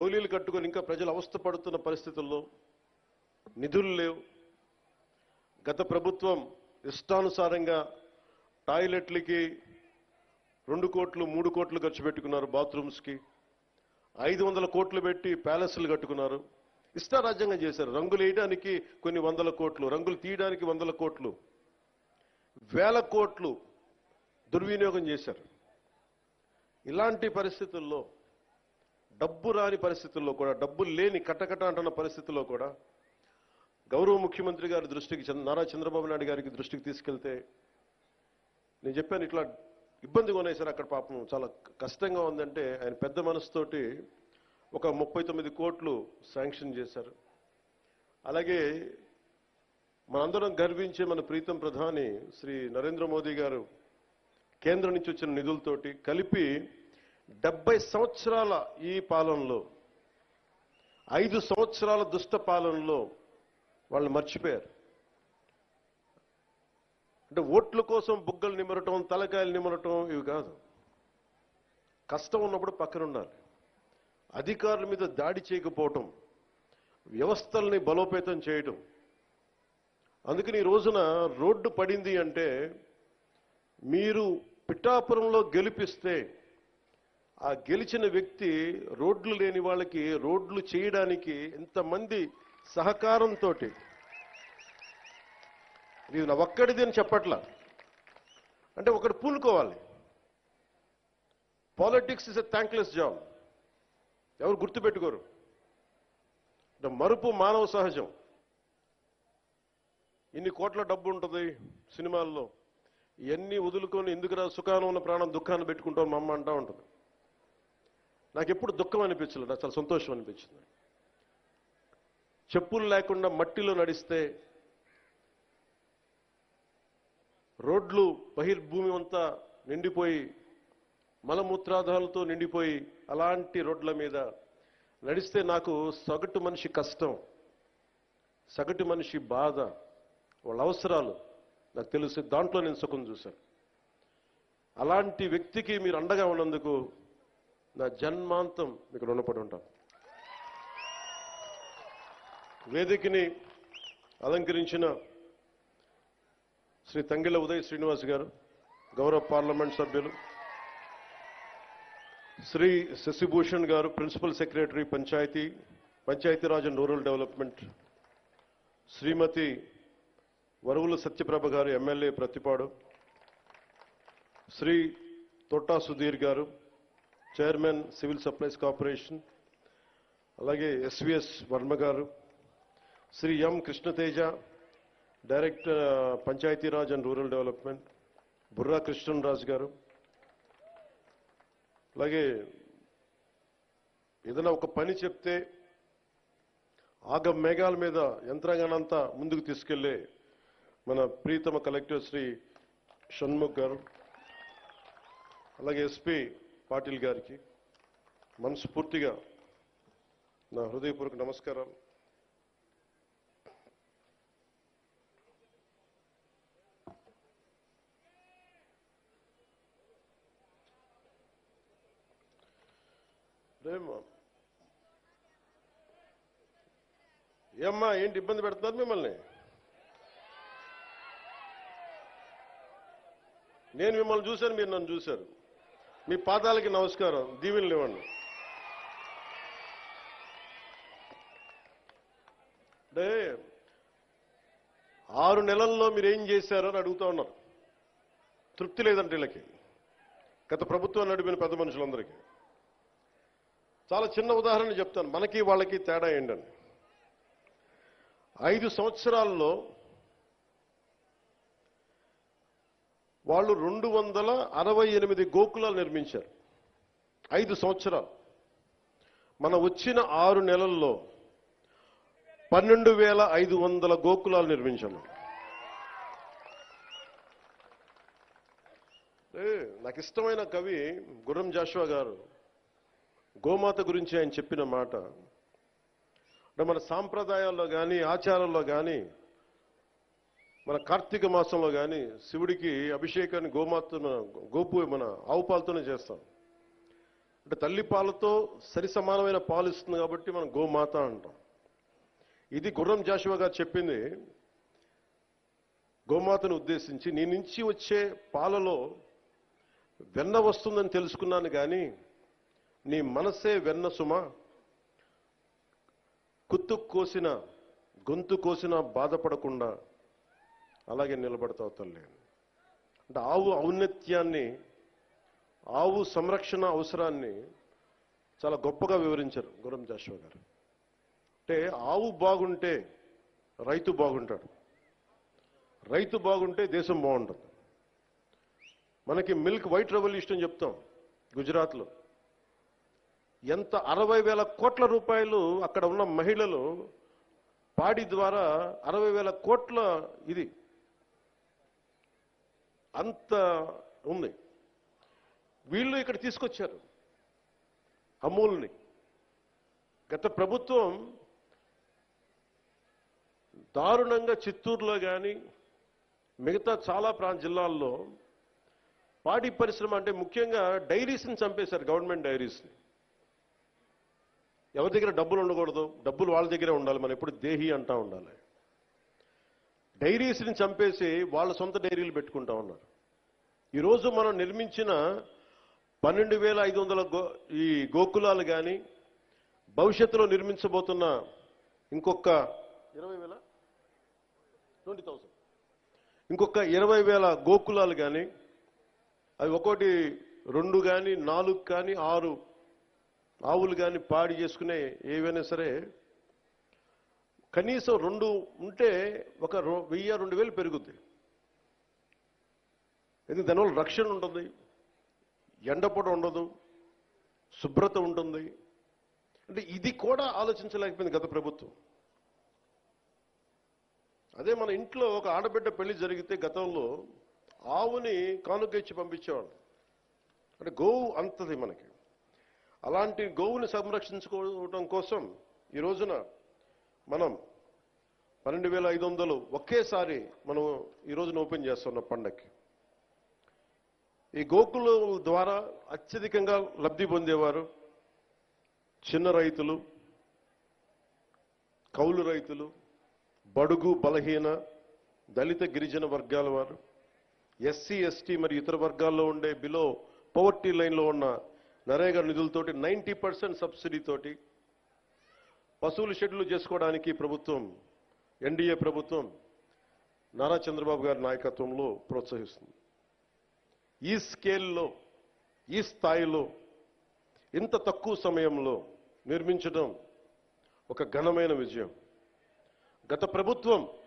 కూలీలు కట్టుకొని ఇంకా ప్రజలు అవస్థపడుతున్న పరిస్థితుల్లో నిధులు లేవు. గత ప్రభుత్వం ఇష్టానుసారంగా టాయిలెట్లకి రెండు కోట్లు మూడు కోట్లు ఖర్చు పెట్టుకున్నారు బాత్రూమ్స్కి. ఐదు వందల కోట్లు పెట్టి ప్యాలెస్లు కట్టుకున్నారు. ఇష్టారాజ్యంగా చేశారు. రంగులు వేయడానికి కొన్ని వందల కోట్లు రంగులు తీయడానికి వందల కోట్లు. వేల కోట్లు దుర్వినియోగం చేశారు. ఇలాంటి పరిస్థితుల్లో డబ్బు రాని పరిస్థితుల్లో కూడా డబ్బులు లేని కట్టకట అంటున్న పరిస్థితుల్లో కూడా గౌరవ ముఖ్యమంత్రి గారి దృష్టికి చంద్ర- నారా చంద్రబాబు నాయుడు గారికి దృష్టికి తీసుకెళ్తే నేను చెప్పాను ఇట్లా ఇబ్బందిగా ఉన్నాయి సార్ అక్కడ పాపం. చాలా కష్టంగా ఉందంటే ఆయన పెద్ద మనసుతోటి ఒక ముప్పై తొమ్మిది కోట్లు శాంక్షన్ చేశారు. అలాగే మనందరం గర్వించే మన ప్రీతం ప్రధాని శ్రీ నరేంద్ర మోదీ గారు కేంద్రం నుంచి వచ్చిన నిధులతోటి కలిపి డెబ్బై సంవత్సరాల ఈ పాలనలో ఐదు సంవత్సరాల దుష్ట పాలనలో వాళ్ళు మర్చిపోయారు. అంటే ఓట్ల కోసం బుగ్గలు నిమరటం తలకాయలు నిమరటం ఇవి కాదు. కష్టం ఉన్నప్పుడు పక్కన ఉండాలి. అధికారుల మీద దాడి చేయకపోవటం వ్యవస్థల్ని బలోపేతం చేయటం. అందుకని ఈ రోజున రోడ్డు పడింది అంటే మీరు పిఠాపురంలో గెలిపిస్తే ఆ గెలిచిన వ్యక్తి రోడ్లు లేని వాళ్ళకి రోడ్లు చేయడానికి ఎంతమంది సహకారంతో ఇది నా ఒక్కడిది అని చెప్పట్లా? అంటే ఒకడు పూనుకోవాలి. Politics is a thankless job ఎవరు గుర్తుపెట్టుకోరు? మరుపు మానవ సహజం. ఇన్ని కోట్ల డబ్బు ఉంటుంది సినిమాల్లో. ఇవన్నీ వదులుకొని ఎందుకురా సుఖానం ఉన్న ప్రాణం దుఃఖాన్ని పెట్టుకుంటాం మా అమ్మ ఉంటుంది. నాకు ఎప్పుడు దుఃఖం అనిపించలేదు నాకు చాలా సంతోషం అనిపించింది. చెప్పులు లేకుండా మట్టిలో నడిస్తే రోడ్లు బహిర్భూమి అంతా నిండిపోయి మలమూత్రాధాలతో నిండిపోయి అలాంటి రోడ్ల మీద నడిస్తే నాకు సగటు మనిషి కష్టం సగటు మనిషి బాధ వాళ్ళ అవసరాలు నాకు తెలుసు దాంట్లో నేను సుఖం చూశాను. అలాంటి వ్యక్తికి మీరు అండగా ఉన్నందుకు నా జన్మాంతం మీకు రుణపడి ఉంటాను వేదికని అలంకరించిన శ్రీ తంగిల ఉదయ్ శ్రీనివాస్ గారు గౌరవ పార్లమెంట్ సభ్యులు Shri Shashibhushan garu principal secretary panchayat Panchayati Raj and rural development Shrimati Varuvula Satyaprabha garu MLA Prathipadu Shri Totta Sudhir garu chairman civil supplies corporation అలాగే SVS Varma garu Shri M Krishnateja director Panchayati Raj and rural development Burra Krishnaraju garu అలాగే ఏదైనా ఒక పని చెప్తే ఆగ మేఘాల మీద యంత్రాంగానంతా ముందుకు తీసుకెళ్ళే మన ప్రీతమ కలెక్టర్ శ్రీ షణ్ముఖ్ గారు అలాగే ఎస్పీ పాటిల్ గారికి మనస్ఫూర్తిగా నా హృదయపూర్వక నమస్కారాలు. రేమ్మా ఏమ్మా ఏంటి ఇబ్బంది పెడుతున్నారు మిమ్మల్ని? నేను మిమ్మల్ని చూశాను మీరు నన్ను చూశారు. మీ పాదాలకి నమస్కారం. దీవెనలు ఇవ్వండి. అంటే ఆరు నెలల్లో మీరు ఏం చేశారో అని అడుగుతా ఉన్నారు. తృప్తి లేదంటే వీళ్ళకి. గత ప్రభుత్వం నడిపిన పెద్ద మనుషులందరికీ. చాలా చిన్న ఉదాహరణ చెప్తాను. మనకి వాళ్ళకి తేడా ఏంటని. ఐదు సంవత్సరాల్లో వాళ్ళు రెండు వందల అరవై ఎనిమిది గోకులాలు నిర్మించారు. ఐదు సంవత్సరాలు. మన వచ్చిన ఆరు నెలల్లో పన్నెండు వేల ఐదు వందల గోకులాలు నిర్మించాము ఏ, నాకు ఇష్టమైన కవి గుర్రం జాషువా గారు. గోమాత గురించి ఆయన చెప్పిన మాట. అంటే మన సాంప్రదాయాల్లో కానీ ఆచారాల్లో కానీ మన కార్తీక మాసంలో కానీ శివుడికి అభిషేకాన్ని గోమాత మన గోపు మన ఆవు పాలతోనే చేస్తాం. అంటే తల్లి పాలతో సరి సమానమైన పాలు ఇస్తుంది కాబట్టి మనం గోమాత అంటాం. ఇది గుర్రం జాషువా గారు చెప్పింది గోమాతను ఉద్దేశించి నీ నుంచి వచ్చే పాలలో వెన్న వస్తుందని తెలుసుకున్నాను కానీ నీ మనసే వెన్న సుమ కుత్తు కోసిన గొంతు కోసిన బాధపడకుండా అలాగే నిలబడతావు తల్లి అంటే ఆవు ఔన్నత్యాన్ని ఆవు సంరక్షణ అవసరాన్ని చాలా గొప్పగా వివరించారు గురం జాషువ గారు. అంటే ఆవు బాగుంటే రైతు బాగుంటాడు. రైతు బాగుంటే దేశం బాగుంటుంది. మనకి మిల్క్ వైట్ రెవల్యూషన్ చెప్తాం గుజరాత్లో. ఎంత అరవై వేల కోట్ల రూపాయలు అక్కడ ఉన్న మహిళలు పాడి ద్వారా అరవై వేల కోట్ల ఇది అంత ఉంది. వీళ్ళు ఇక్కడ తీసుకొచ్చారు అమూల్ని. గత ప్రభుత్వం దారుణంగా చిత్తూరులో కానీ మిగతా చాలా ప్రాంత జిల్లాల్లో పాడి పరిశ్రమ అంటే ముఖ్యంగా డైరీస్ని చంపేశారు గవర్నమెంట్ డైరీస్ని. ఎవరి దగ్గర డబ్బులు ఉండకూడదు డబ్బులు వాళ్ళ దగ్గరే ఉండాలి మనం ఎప్పుడు దేహి అంటా ఉండాలి. డైరీస్ని చంపేసి వాళ్ళ సొంత డైరీలు పెట్టుకుంటా ఉన్నారు. ఈరోజు మనం నిర్మించిన పన్నెండు వేల ఐదు వందల గో ఈ గోకులాలు కానీ భవిష్యత్తులో నిర్మించబోతున్న ఇంకొక ఇరవై వేల ట్వంటీ థౌసండ్. ఇంకొక ఇరవై వేల గోకులాలు కానీ అవి ఒకటి రెండు కానీ నాలుగు కానీ ఆరు ఆవులు కానీ పాడి చేసుకునే ఏవైనా సరే కనీసం రెండు ఉంటే ఒక వెయ్యి రెండు వేలు పెరుగుద్ది. ఎందుకు? దానివల్ల రక్షణ ఉంటుంది ఎండపొడ ఉండదు శుభ్రత ఉంటుంది. అంటే ఇది కూడా ఆలోచించలేకపోయింది గత ప్రభుత్వం. అదే మన ఇంట్లో ఒక ఆడబిడ్డ పెళ్ళి జరిగితే గతంలో ఆవుని కానుక ఇచ్చి పంపించేవాళ్ళు. అంటే గోవు అంతది మనకి. అలాంటి గోవుని సంరక్షించుకోవడం కోసం ఈ రోజున మనం పన్నెండు వేల ఐదు వందలు ఒకేసారి మనం ఈ రోజున ఓపెన్ చేస్తున్న పండక్కి. ఈ గోకుల ద్వారా అత్యధికంగా లబ్ధి పొందేవారు చిన్న రైతులు కౌలు రైతులు బడుగు బలహీన దళిత గిరిజన వర్గాల వారు ఎస్సీ ఎస్టీ మరియు ఇతర వర్గాల్లో ఉండే బిలో పవర్టీ లైన్లో ఉన్న నరేగా నిధులతోటి నైంటీ పర్సెంట్ సబ్సిడీతోటి పశువులు షెడ్లు చేసుకోవడానికి ప్రభుత్వం ఎన్డీఏ ప్రభుత్వం నారా చంద్రబాబు గారి నాయకత్వంలో ప్రోత్సహిస్తుంది. ఈ స్కేల్లో ఈ స్థాయిలో ఇంత తక్కువ సమయంలో నిర్మించడం ఒక ఘనమైన విజయం. గత ప్రభుత్వం